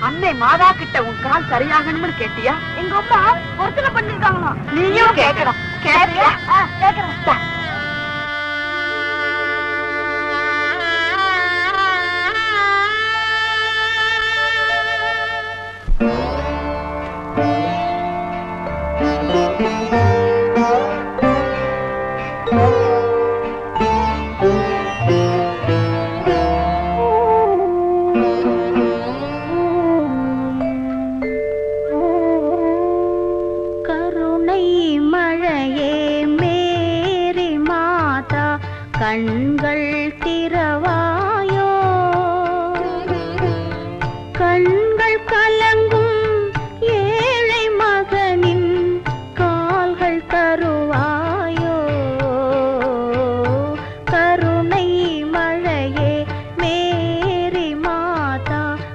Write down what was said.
அன்னை மாதா கிட்ட உன் கால் சரியாகணும்னு கேட்டியா? எங்க அம்மா ஒருத்தனை பண்ணிருக்காங்களா நீயும் கேட்கணும் கேட்கிறியா கண்கள் திறவாயோ? கண்கள் கலங்கும்